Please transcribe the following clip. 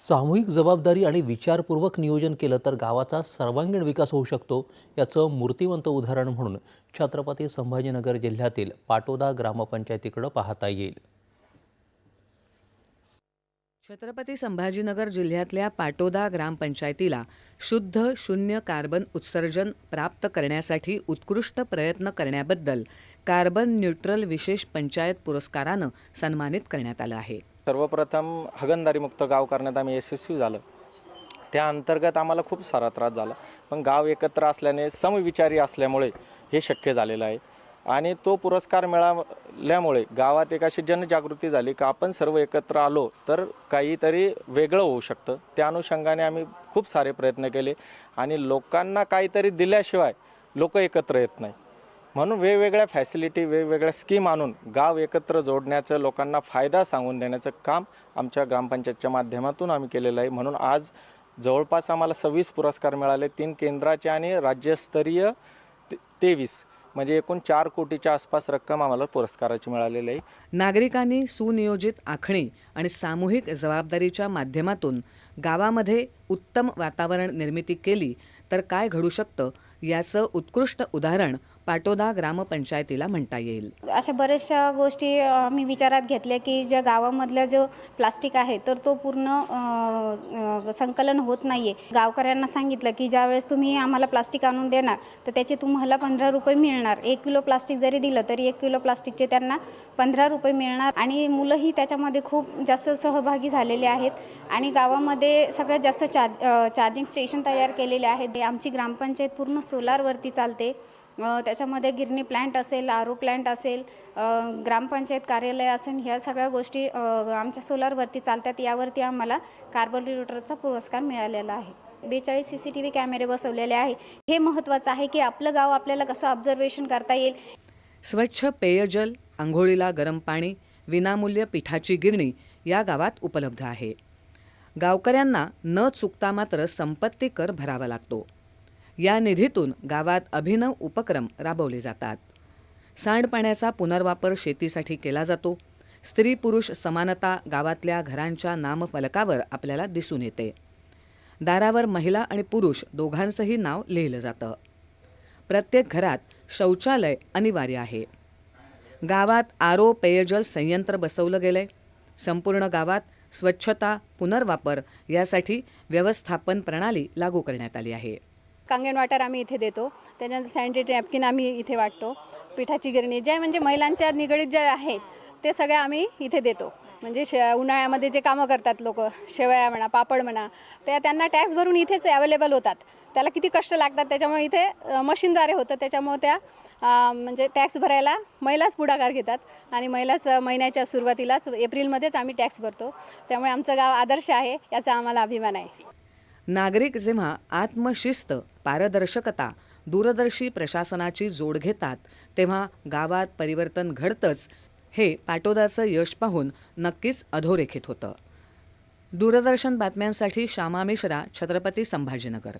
सामूहिक जबाबदारी आणि विचारपूर्वक नियोजन केलं तर गावाचा सर्वांगीण विकास होऊ शकतो याचं मूर्तिवंत उदाहरण म्हणून छत्रपती संभाजीनगर जिल्ह्यातील पाटोदा ग्रामपंचायतीकडे पाहता येईल. छत्रपती संभाजीनगर जिल्ह्यातल्या पाटोदा ग्रामपंचायतीला शुद्ध शून्य कार्बन उत्सर्जन प्राप्त करण्यासाठी उत्कृष्ट प्रयत्न करण्याबद्दल कार्बन न्यूट्रल विशेष पंचायत पुरस्कारानं सन्मानित करण्यात आलं आहे. सर्वप्रथम हगणदारीमुक्त गाव करण्यात आम्ही यशस्वी झालं. त्या अंतर्गत आम्हाला खूप सारा त्रास झाला. पण गाव एकत्र असल्याने समविचारी असल्यामुळे हे शक्य झालेलं आहे. आणि तो पुरस्कार मिळाल्यामुळे गावात एक अशी जनजागृती झाली का आपण सर्व एकत्र आलो तर काहीतरी वेगळं होऊ शकतं. त्या अनुषंगाने आम्ही खूप सारे प्रयत्न केले आणि लोकांना काहीतरी दिल्याशिवाय लोक एकत्र येत नाही. म्हणून वेगवेगळ्या फॅसिलिटी वेगवेगळ्या स्कीम आणून गाव एकत्र जोडण्याचं लोकांना फायदा सांगून देण्याचं काम आमच्या ग्रामपंचायतच्या माध्यमातून आम्ही केलेलं आहे. म्हणून आज जवळपास आम्हाला सव्वीस पुरस्कार मिळाले. तीन केंद्राचे आणि राज्यस्तरीय ते तेवीस म्हणजे एकूण चार कोटीच्या आसपास रक्कम आम्हाला पुरस्काराची मिळालेली आहे. नागरिकांनी सुनियोजित आखणी आणि सामूहिक जबाबदारीच्या माध्यमातून गावामध्ये उत्तम वातावरण निर्मिती केली तर काय घडू शकतं याचं उत्कृष्ट उदाहरण पाटोदा ग्रामपंचायतीला म्हणता येईल. अशा बऱ्याचशा गोष्टी मी आम्ही विचारात घेतल्या की ज्या गावामधला जो प्लास्टिक आहे तर तो पूर्ण संकलन होत नाही आहे गावकऱ्यांना सांगितलं की ज्यावेळेस तुम्ही आम्हाला प्लास्टिक आणून देणार तर त्याचे तुम्हाला पंधरा रुपये मिळणार. एक किलो प्लास्टिक जरी दिलं तरी एक किलो प्लास्टिकचे त्यांना पंधरा रुपये मिळणार. आणि मुलंही त्याच्यामध्ये खूप जास्त सहभागी झालेले आहेत. आणि गावामध्ये सगळ्यात जास्त चार्ज चार्जिंग स्टेशन तयार केलेले आहेत. आमची ग्रामपंचायत पूर्ण सोलारवरती चालते. त्याच्यामध्ये गिरणी प्लॅन्ट असेल आरो प्लॅन्ट असेल ग्रामपंचायत कार्यालय असेल ह्या सगळ्या गोष्टी आमच्या सोलारवरती चालतात. यावरती आम्हाला कार्बन रिड्युटरचा पुरस्कार मिळालेला आहे. बेचाळीस सी सी टी व्ही कॅमेरे बसवलेले आहे. हे महत्त्वाचं आहे की आपलं गाव आपल्याला कसं ऑब्झर्वेशन करता येईल. स्वच्छ पेयजल आंघोळीला गरम पाणी विनामूल्य पिठाची गिरणी या गावात उपलब्ध आहे. गावकऱ्यांना न चुकता मात्र संपत्ती कर भरावा लागतो. या निधीतून गावात अभिनव उपक्रम राबवले जातात. सांडपाण्याचा पुनर्वापर शेतीसाठी केला जातो. स्त्री पुरुष समानता गावातल्या घरांच्या नामफलकावर आपल्याला दिसून येते. दारावर महिला आणि पुरुष दोघांचंही नाव लिहिलं जातं. प्रत्येक घरात शौचालय अनिवार्य आहे. गावात आरो पेयजल संयंत्र बसवलं गेलंय. संपूर्ण गावात स्वच्छता पुनर्वापर यासाठी व्यवस्थापन प्रणाली लागू करण्यात आली आहे. कांगण वाटर आम्ही इथे देतो. त्याच्यानंतर सॅनिटरी नॅपकिन आम्ही इथे वाटतो. पिठाची गिरणी जे म्हणजे महिलांच्या निगडीत जे आहेत ते सगळे आम्ही इथे देतो. म्हणजे श उन्हाळ्यामध्ये जे कामं करतात लोक शेवया म्हणा पापड म्हणा त्या त्यांना टॅक्स भरून इथेच अवेलेबल होतात. त्याला किती कष्ट लागतात त्याच्यामुळे इथे मशीनद्वारे होतं. त्याच्यामुळे त्या म्हणजे टॅक्स भरायला महिलाच पुढाकार घेतात आणि महिलाच महिन्याच्या सुरुवातीलाच एप्रिलमध्येच आम्ही टॅक्स भरतो. त्यामुळे आमचं गाव आदर्श आहे याचा आम्हाला अभिमान आहे. नागरिक जेव्हा आत्मशिस्त पारदर्शकता दूरदर्शी प्रशासनाची जोड घेतात तेव्हा गावात परिवर्तन घडतंच हे पाटोदाचं यश पाहून नक्कीच अधोरेखित होतं. दूरदर्शन बातम्यांसाठी श्यामा मिश्रा छत्रपती संभाजीनगर.